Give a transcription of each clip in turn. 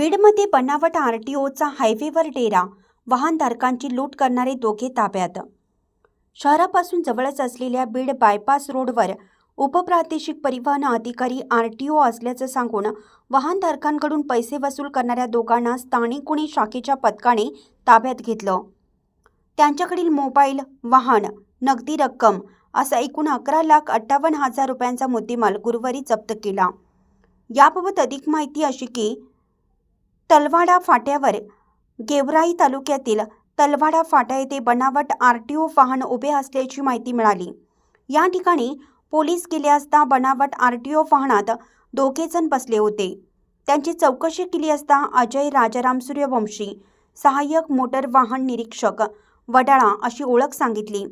बीडमध्ये बनावट आरटीओचा हायवेवर डेरा. वाहनधारकांची लूट करणारे दोघे ताब्यात. शहरापासून जवळच असलेल्या बीड बायपास रोडवर उपप्रादेशिक परिवहन अधिकारी आर टी ओ असल्याचं सांगून वाहनधारकांकडून पैसे वसूल करणाऱ्या दोघांना स्थानिक गुन्हे शाखेच्या पथकाने ताब्यात घेतलं. त्यांच्याकडील मोबाईल वाहन नगदी रक्कम असा एकूण अकरा लाख अठ्ठावन्न हजार रुपयांचा मुद्देमाल गुरुवारी जप्त केला. याबाबत अधिक माहिती अशी की तलवाडा फाट्यावर गेवराई तालुक्यातील तलवाडा फाटा येथे बनावट आर टी ओ वाहन उभे असल्याची माहिती मिळाली. या ठिकाणी पोलीस गेले असता बनावट आर टी ओ वाहनात दोघेजण बसले होते. त्यांची चौकशी केली असता अजय राजाराम सूर्यवंशी सहाय्यक मोटर वाहन निरीक्षक वडाळा अशी ओळख सांगितली.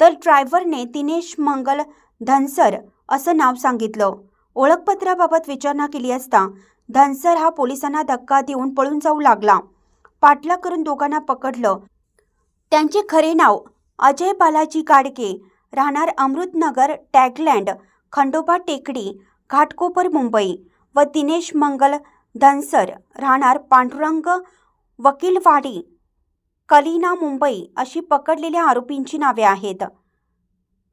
तर ड्रायव्हरने दिनेश मंगल धनसर असं नाव सांगितलं. ओळखपत्राबाबत विचारणा केली असता धनसर हा पोलिसांना धक्का देऊन पळून जाऊ लागला. पाठला करून दोघांना पकडलं. त्यांचे खरे नाव अजय बालाजी गाडगे राहणार अमृतनगर टॅगलँड खंडोबा टेकडी घाटकोपर मुंबई व दिनेश मंगल धनसर राहणार पांडुरंग वकीलवाडी कलिना मुंबई अशी पकडलेल्या आरोपींची नावे आहेत.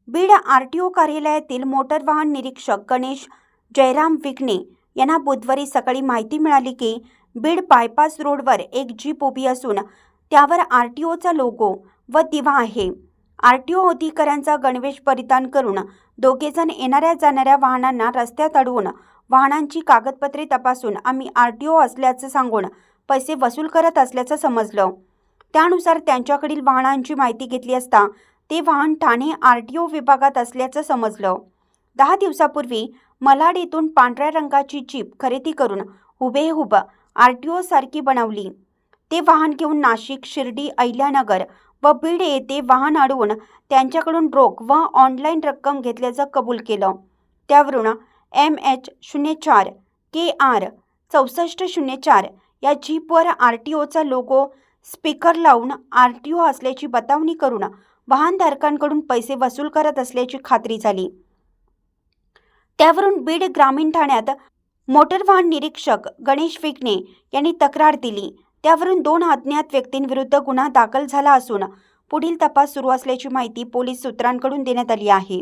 बीड आर टी ओ कार्यालयातील मोटर वाहन निरीक्षक गणेश जयराम विघ्ने यांना बुधवारी सकाळी माहिती मिळाली की बीड बायपास रोडवर एक जीप उभी असून त्यावर आर टी ओचा लोगो व दिवा आहे. आर टी ओ अधिकाऱ्यांचा गणवेश परिधान करून दोघेजण येणाऱ्या जाणाऱ्या वाहनांना रस्त्यात अडवून वाहनांची कागदपत्रे तपासून आम्ही आर टी ओ असल्याचं सांगून पैसे वसूल करत असल्याचं समजलं. त्यानुसार त्यांच्याकडील वाहनांची माहिती घेतली असता ते वाहन ठाणे आर टी ओ विभागात असल्याचं समजलं. दहा दिवसापूर्वी मलाड येथून पांढऱ्या रंगाची जीप खरेदी करून हुबेहुब आर टी ओ सारखी बनवली. ते वाहन घेऊन नाशिक शिर्डी अहिल्यानगर व बीड येथे वाहन अडवून त्यांच्याकडून रोख व ऑनलाईन रक्कम घेतल्याचं कबूल केलं. त्यावरून एम एच शून्य चार के आर चौसष्ट शून्य चार या जीपवर आर टी ओचा लोगो स्पीकर लावून आर टी ओ असल्याची बतावणी करून वाहनधारकांकडून पैसे वसूल करत असल्याची खात्री झाली. त्यावरून बीड ग्रामीण ठाण्यात मोटर वाहन निरीक्षक गणेश विघ्ने यांनी तक्रार दिली. त्यावरून दोन अज्ञात व्यक्तींविरुद्ध गुन्हा दाखल झाला असून पुढील तपास सुरू असल्याची माहिती पोलीस सूत्रांकडून देण्यात आली आहे.